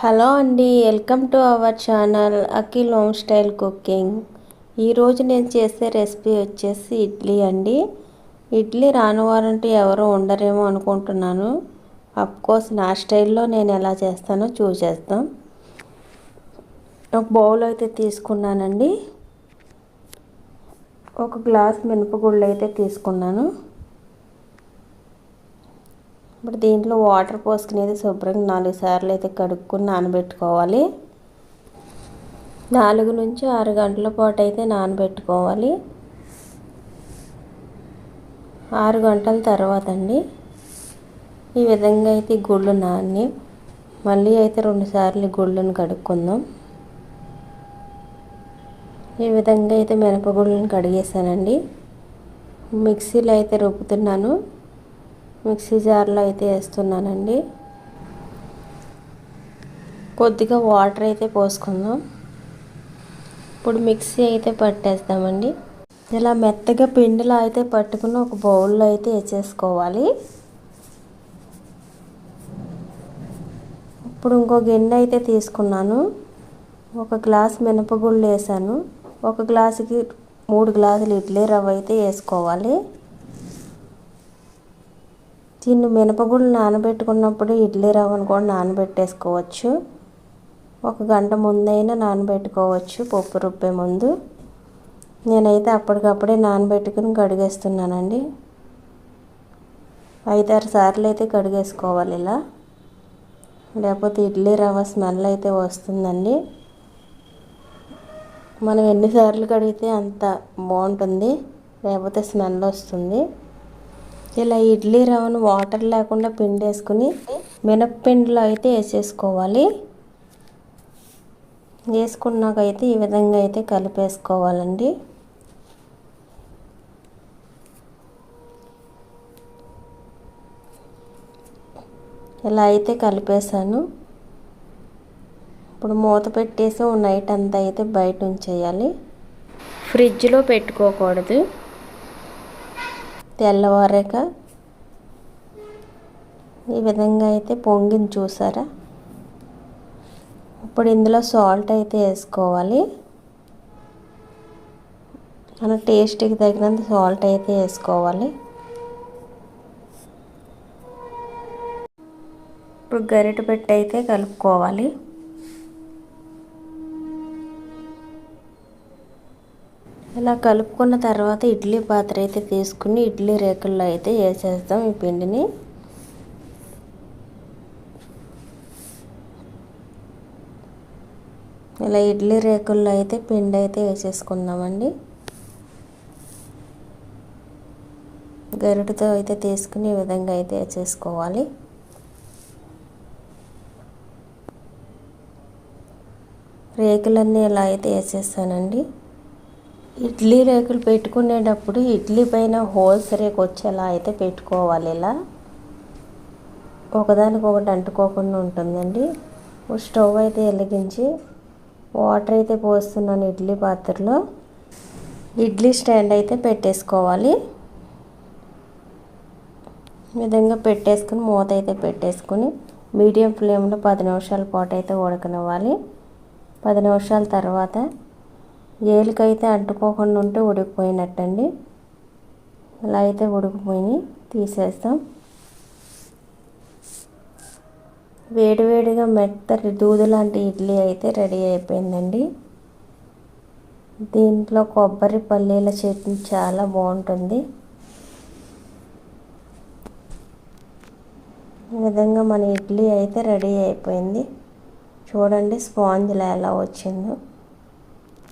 Hello అండి welcome to our channel Akhil home style cooking. ఈరోజు నేను చేసే రెసిపీ వచ్చేసి ఇడ్లీ అండి. ఇడ్లీ రాను వారంటూ ఎవరు ఉండరేమో అనుకుంటున్నాను. కోర్స్ నా స్టైల్లో నేను ఎలా చేస్తానో చూసేస్తాం ఒక బౌల్ అయితే తీసుకున్నానండి. ఒక గ్లాస్ మినపగుళ్ళు అయితే తీసుకున్నాను. ఇప్పుడు దీంట్లో వాటర్ పోసుకునేది శుభ్రంగా నాలుగు సార్లు అయితే కడుక్కుని నానబెట్టుకోవాలి. నాలుగు నుంచి ఆరు గంటల పాటు అయితే నానబెట్టుకోవాలి. ఆరు గంటల తర్వాత అండి ఈ విధంగా అయితే గుళ్ళు నాని మళ్ళీ అయితే రెండుసార్లు గుళ్ళను కడుక్కుందాం. ఈ విధంగా అయితే మినపగుళ్ళను కడిగేసానండి మిక్సీలో అయితే రుబ్బుతున్నాను. మిక్సీ జార్లో అయితే వేస్తున్నానండి. కొద్దిగా వాటర్ అయితే పోసుకుందాం. ఇప్పుడు మిక్సీ అయితే పట్టేస్తామండి. ఇలా మెత్తగా పిండిలో అయితే పట్టుకుని ఒక బౌల్లో అయితే వేసేసుకోవాలి. ఇప్పుడు ఇంకో గిన్నె అయితే తీసుకున్నాను. ఒక గ్లాస్ మినపగుళ్ళు వేసాను. ఒక గ్లాసుకి మూడు గ్లాసులు ఇడ్లీ రవ్వ అయితే వేసుకోవాలి. దీన్ని మినపగుళ్ళు నానబెట్టుకున్నప్పుడు ఇడ్లీ రవ్వను కూడా నానబెట్టేసుకోవచ్చు. ఒక గంట ముందైనా నానబెట్టుకోవచ్చు పప్పు రుబ్బే ముందు. నేనైతే అప్పటికప్పుడే నానబెట్టుకుని కడిగేస్తున్నానండి. ఐదారు సార్లు అయితే కడిగేసుకోవాలి ఇలా. లేకపోతే ఇడ్లీ రవ్వ స్మెల్ అయితే వస్తుందండి. మనం ఎన్నిసార్లు కడిగితే అంత బాగుంటుంది. లేకపోతే స్మెల్ వస్తుంది. ఇలా ఇడ్లీ రవ్వను వాటర్ లేకుండా పిండేసుకుని మినప్పిండిలో అయితే వేసేసుకోవాలి. వేసుకున్నాకైతే ఈ విధంగా అయితే కలిపేసుకోవాలండి. ఇలా అయితే కలిపేసాను ఇప్పుడు మూత పెట్టేసి నైట్ అంతా అయితే బయట ఉంచేయాలి. ఫ్రిడ్జ్లో పెట్టుకోకూడదు. తెల్లవారాక ఈ విధంగా అయితే పొంగిని చూసారా? ఇప్పుడు ఇందులో సాల్ట్ అయితే వేసుకోవాలి. మన టేస్ట్కి తగినంత సాల్ట్ అయితే వేసుకోవాలి. ఇప్పుడు గరిట పెట్టి అయితే కలుపుకోవాలి. ఇలా కలుపుకున్న తర్వాత ఇడ్లీ పాత్ర అయితే తీసుకుని ఇడ్లీ రేకుల్లో అయితే వేసేస్తాం ఈ పిండిని. ఇలా ఇడ్లీ రేకుల్లో అయితే పిండి అయితే వేసేసుకుందామండి. గరుడుతో అయితే తీసుకుని ఈ విధంగా అయితే వేసేసుకోవాలి. రేకులన్నీ ఇలా అయితే వేసేస్తానండి. ఇడ్లీ రేకులు పెట్టుకునేటప్పుడు ఇడ్లీ పైన హోల్స్ రేకు వచ్చేలా అయితే పెట్టుకోవాలి ఇలా. ఒకదానికొకటి అంటుకోకుండా ఉంటుందండి. స్టవ్ అయితే వెలిగించి వాటర్ అయితే పోస్తున్నాను ఇడ్లీ పాత్రలో. ఇడ్లీ స్టాండ్ అయితే పెట్టేసుకోవాలి. విధంగా పెట్టేసుకుని మూత అయితే పెట్టేసుకుని మీడియం ఫ్లేమ్లో పది నిమిషాల పాటు అయితే ఉడకనివ్వాలి. పది నిమిషాల తర్వాత ఏలికైతే అంటుకోకుండా ఉంటే ఉడికిపోయినట్టండి. ఇలా అయితే ఉడికిపోయి తీసేస్తాం. వేడివేడిగా మెత్తటి దూదు లాంటి ఇడ్లీ అయితే రెడీ అయిపోయిందండి. దీంట్లో కొబ్బరి పల్లీల చట్నీ చాలా బాగుంటుంది. ఈ విధంగా మన ఇడ్లీ అయితే రెడీ అయిపోయింది. చూడండి స్పాంజ్లా ఎలా వచ్చిందో.